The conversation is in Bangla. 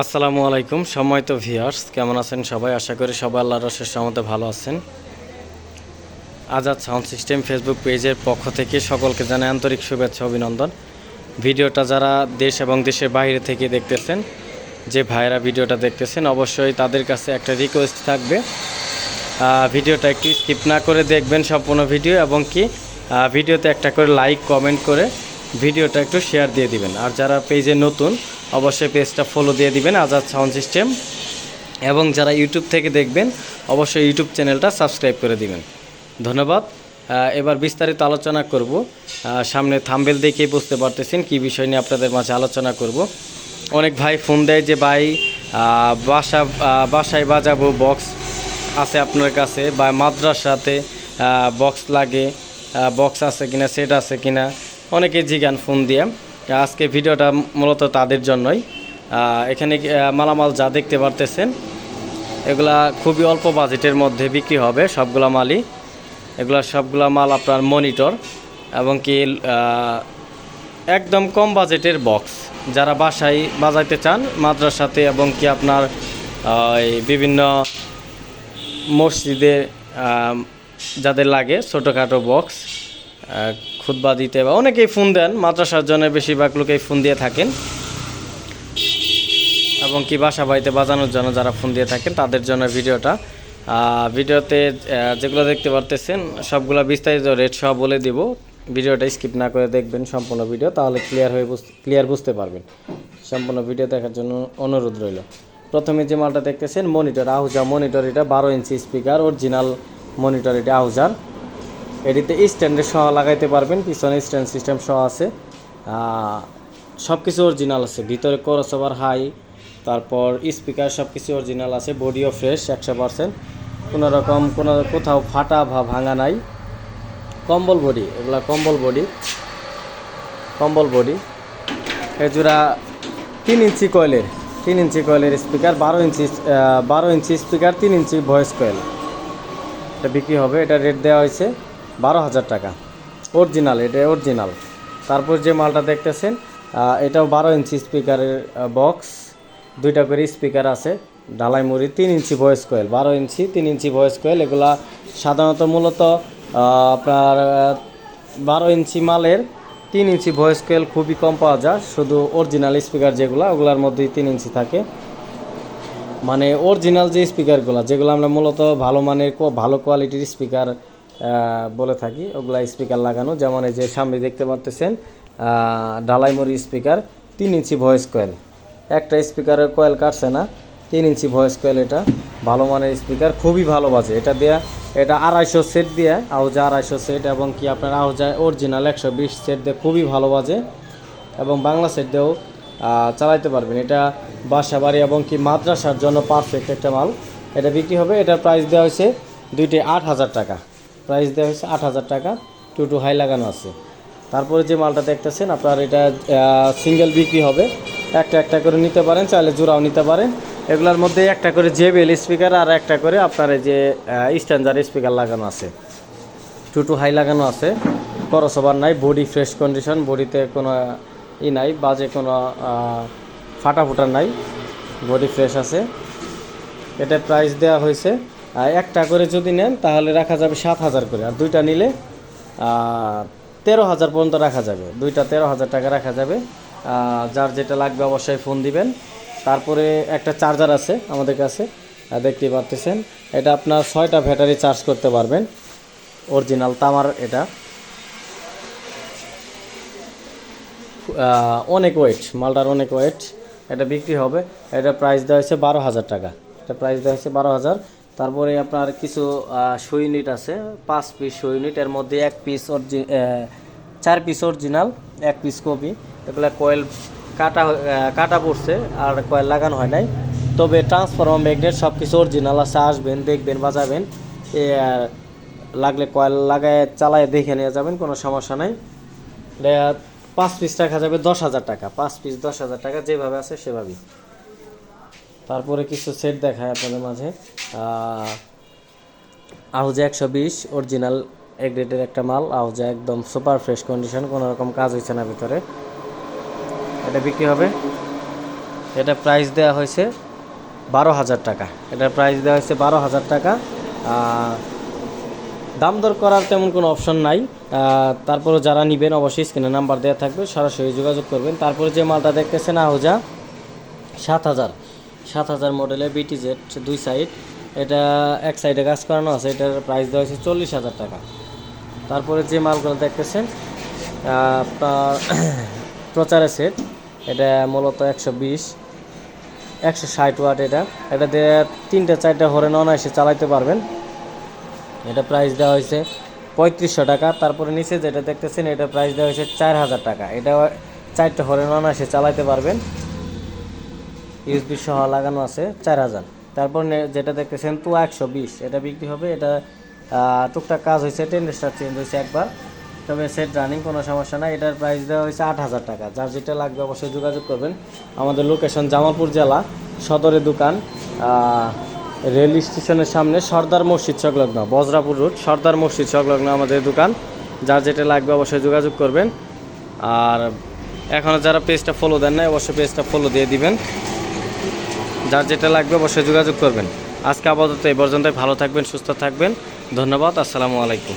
আসসালামু আলাইকুম সময় তো ভিয়ার্স কেমন আছেন সবাই? আশা করি সবাই আল্লাহর রসের সমতে ভালো আছেন। আজাদ সাউন্ড সিস্টেম ফেসবুক পেজের পক্ষ থেকে সকলকে জানাই আন্তরিক শুভেচ্ছা, অভিনন্দন। ভিডিওটা যারা দেশ এবং দেশের বাইরে থেকে দেখতেছেন, যে ভাইয়েরা ভিডিওটা দেখতেছেন, অবশ্যই তাদের কাছে একটা রিকোয়েস্ট থাকবে। ভিডিওটা একটু স্কিপ না করে দেখবেন সম্পূর্ণ ভিডিও এবং কি ভিডিওতে একটা করে লাইক কমেন্ট করে ভিডিওটা একটু শেয়ার দিয়ে দিবেন। আর যারা পেজে নতুন অবশ্যই পেজটা ফলো দিয়ে দিবেন আজাদ সাউন্ড সিস্টেম এবং যারা ইউটিউব থেকে দেখবেন, অবশ্যই ইউটিউব চ্যানেলটা সাবস্ক্রাইব করে দিবেন। ধন্যবাদ। এবার বিস্তারিত আলোচনা করব। সামনে থাম্বেল দেখেই বুঝতে পারতেছেন কি বিষয় নিয়ে আপনাদের মাঝে আলোচনা করব। অনেক ভাই ফোন দেয় যে, ভাই বাসা বাসায় বাজাবো বক্স আছে আপনার কাছে বা মাদ্রাসাতে বক্স লাগে বক্স আছে কিনা সেট আছে কিনা? অনেকে জিজ্ঞান ফোন দিয়ে। আজকে ভিডিওটা মূলত তাদের জন্যই। এখানে মালামাল যা দেখতে পারতেছেন, এগুলা খুবই অল্প বাজেটের মধ্যে বিক্রি হবে সবগুলা মালই। এগুলা সবগুলা মাল আপনার মনিটর এবং কি একদম কম বাজেটের বক্স। যারা বাসায় বাজাইতে চান, মাদ্রাসাতে এবং কি আপনার বিভিন্ন মসজিদে যাদের লাগে ছোটোখাটো বক্স খুদবা দিতে বা অনেকেই ফোন দেন, মাদ্রাসার জন্য বেশিরভাগ লোকেই ফোন দিয়ে থাকেন। এবং কি বাসা বাড়িতে বাজানোর জন্য যারা ফোন দিয়ে থাকেন, তাদের জন্য ভিডিওটা। ভিডিওতে যেগুলো দেখতে পারতেছেন, সবগুলো বিস্তারিত রেট সহ বলে দিব। ভিডিওটা স্কিপ না করে দেখবেন সম্পূর্ণ ভিডিও, তাহলে ক্লিয়ার হয়ে ক্লিয়ার বুঝতে পারবেন। সম্পূর্ণ ভিডিও দেখার জন্য অনুরোধ রইল। প্রথমে যে মালটা দেখতেছেন মনিটর আহুজা মনিটর এটা বারো ইঞ্চি স্পিকার অরিজিনাল মনিটর এটা আহুজার এটিতে স্ট্যান্ডের সহ লাগাইতে পারবেন, পিছনে স্ট্যান্ড সিস্টেম সহ আছে। সব কিছু অরিজিনাল আছে। ভিতরে করসওভার হাই তারপর স্পিকার সব কিছু অরিজিনাল আছে বডিও ফ্রেশ একশো পারসেন্ট কোনো রকম, কোনো কোথাও ফাটা বা ভাঙা নাই। কম্বল বডি এগুলা কম্বল বডি কম্বল বডি এজোড়া তিন ইঞ্চি কয়েলের তিন ইঞ্চি কয়েলের স্পিকার বারো ইঞ্চি বারো ইঞ্চি স্পিকার তিন ইঞ্চি ভয়েস কয়েল এটা বিক্রি হবে, এটা রেট দেওয়া হয়েছে। বারো হাজার টাকা। অরিজিনাল, এটা অরিজিনাল। তারপর যে মালটা দেখতেছেন এটাও বারো ইঞ্চি স্পিকারের বক্স। দুইটা করে স্পিকার আছে, ঢালাই মুড়ি, তিন ইঞ্চি ভয়েস কয়েল বারো ইঞ্চি, তিন ইঞ্চি ভয়েস কয়েল এগুলা সাধারণত মূলত আপনার বারো ইঞ্চি মালের তিন ইঞ্চি ভয়েস কয়েল খুবই কম পাওয়া যায়। শুধু অরিজিনাল স্পিকার যেগুলো, ওগুলোর মধ্যেই তিন ইঞ্চি থাকে। মানে অরিজিনাল যে স্পিকারগুলো, যেগুলো আমরা মূলত ভালো মানের, ভালো কোয়ালিটির স্পিকার বলে থাকি, ওগুলা স্পিকার লাগানো। যেমন এই যে সামনে দেখতে পাচ্তেছেন ডালাইমরি স্পিকার তিন ইঞ্চি ভয়েস কয়েল একটা স্পিকারের কয়েল কাটছে না, তিন ইঞ্চি ভয়েস কয়েল এটা। ভালো মানের স্পিকার খুবই ভালো বাজে। এটা দিয়ে, এটা আড়াইশো সেট দিয়ে, আউজা আড়াইশো সেট এবং কি আপনার আউজা অরিজিনাল একশো বিশ সেট দিয়ে খুবই ভালো বাজে। এবং বাংলা সেট দিয়েও চালাইতে পারবেন। এটা বাসা বাড়ি এবং কি মাদ্রাসার জন্য পারফেক্ট একটা মাল। এটা বিক্রি হবে, এটার প্রাইস দেওয়া হয়েছে দুইটি আট হাজার টাকা। প্রাইস দেওয়া হয়েছে আট হাজার টাকা, টু টু হাই লাগানো আছে। তারপরে যে মালটা দেখতেছেন, আপনার এটা সিঙ্গেল বিক্রি হবে। একটা একটা করে নিতে পারেন, চাইলে জোড়াও নিতে পারেন। এগুলোর মধ্যে একটা করে জেবেল স্পিকার আর একটা করে আপনার এই যে স্ট্যান্ডার্ড স্পিকার লাগানো আছে। টু টু হাই লাগানো আছে। করসবার নাই বডি ফ্রেশ কন্ডিশন বডিতে কোনো, ই নাই, বাজে কোনো ফাটা ফুটা নাই। বডি ফ্রেশ আছে। এটা প্রাইস দেওয়া হয়েছে একটা করে যদি নেন, তাহলে রাখা যাবে সাত হাজার করে। আর দুইটা নিলে তেরো হাজার পর্যন্ত রাখা যাবে। দুইটা তেরো হাজার টাকা রাখা যাবে। যার যেটা লাগবে অবশ্যই ফোন দিবেন। তারপরে একটা চার্জার আছে আমাদের কাছে। দেখতে পারতেছেন। এটা আপনার ছয়টা ব্যাটারি চার্জ করতে পারবেন। অরিজিনাল তামার এটা। অনেক ওয়েট, মালটার অনেক ওয়েট। এটা বিক্রি হবে। এটা প্রাইস দেওয়া হয়েছে বারো হাজার টাকা। এটা প্রাইস দেওয়া হয়েছে বারো হাজার। তারপরে আপনার কিছু শো ইউনিট আছে, পাঁচ পিস শো ইউনিট এর মধ্যে এক পিস অরিজি চার পিস অরিজিনাল এক পিস কপি এগুলো কয়েল কাটা কাটা পড়ছে আর কয়েল লাগানো হয় নাই। তবে ট্রান্সফরমার ম্যাগনেট সব কিছু অরিজিনাল আছে, আসবেন, দেখবেন, বাজাবেন। লাগলে কয়েল লাগায়, চালায়, দেখে নিয়ে যাবেন, কোনো সমস্যা নাই। পাঁচ পিস রাখা যাবে দশ হাজার টাকা, পাঁচ পিস দশ হাজার টাকা, যেভাবে আছে সেভাবেই। তারপরে কিছু সেট দেখায় আপনাদের মাঝে। আহুজা একশো বিশ অরিজিনাল এক গ্রেডের একটা মাল। আহুজা একদম সুপার ফ্রেশ কন্ডিশন কোনো রকম কাজ হয়েছে না ভিতরে। এটা বিক্রি হবে। এটা প্রাইস দেওয়া হয়েছে বারো হাজার টাকা। এটার প্রাইস দেওয়া হয়েছে বারো হাজার টাকা। দাম দর করার তেমন কোনো অপশন নাই। তারপরে যারা নেবেন অবশ্যই স্ক্রিনে নাম্বার দেওয়া থাকবে, সরাসরি যোগাযোগ করবেন। তারপরে যে মালটা দেখতেছেন আহুজা, সাত হাজার। সাত হাজার মডেলের বিটি জেট দুই সাইড এটা এক সাইডে কাজ করানো আছে, এটার প্রাইস দেওয়া হয়েছে চল্লিশ হাজার টাকা। তারপরে যে মালগুলো দেখতেছেন, আপনার প্রচারের সেট এটা মূলত একশো বিশ, একশো ষাট ওয়াট এটা। এটা দিয়ে তিনটা চারটা হরেন অনায়াসে চালাইতে পারবেন। এটা প্রাইস দেওয়া হয়েছে পঁয়ত্রিশশো টাকা। তারপরে নিচে যেটা দেখতেছেন, এটা প্রাইস দেওয়া হয়েছে চার হাজার টাকা। এটা চারটা হরেন অনায়াসে চালাইতে পারবেন। ইউএসবি সহ লাগানো আছে, চার হাজার। তারপর নে- যেটা দেখতেছেন তো একশো বিশ, এটা বিক্রি হবে, এটা টুকটাক কাজ হয়েছে, টেন্ডারটা চেঞ্জ হয়েছে একবার। তবে সেট রানিং কোনো সমস্যা নাই, এটার প্রাইস দেওয়া হয়েছে আট হাজার টাকা। যার যেটা লাগবে অবশ্যই যোগাযোগ করবেন। আমাদের লোকেশন জামালপুর জেলা সদরে দোকান রেল স্টেশনের সামনে সর্দার মসজিদ সংলগ্ন, বজরাপুর রোড সর্দার মসজিদ সংলগ্ন আমাদের দোকান। যার যেটা লাগবে অবশ্যই যোগাযোগ করবেন। আর এখনও যারা পেজটা ফলো দেন নাই, অবশ্যই পেজটা ফলো দিয়ে দিবেন। যার যেটা লাগবে অবশ্যই যোগাযোগ করবেন। আজকে আপাতত এই পর্যন্তই। ভালো থাকবেন, সুস্থ থাকবেন। ধন্যবাদ। আসসালামু আলাইকুম।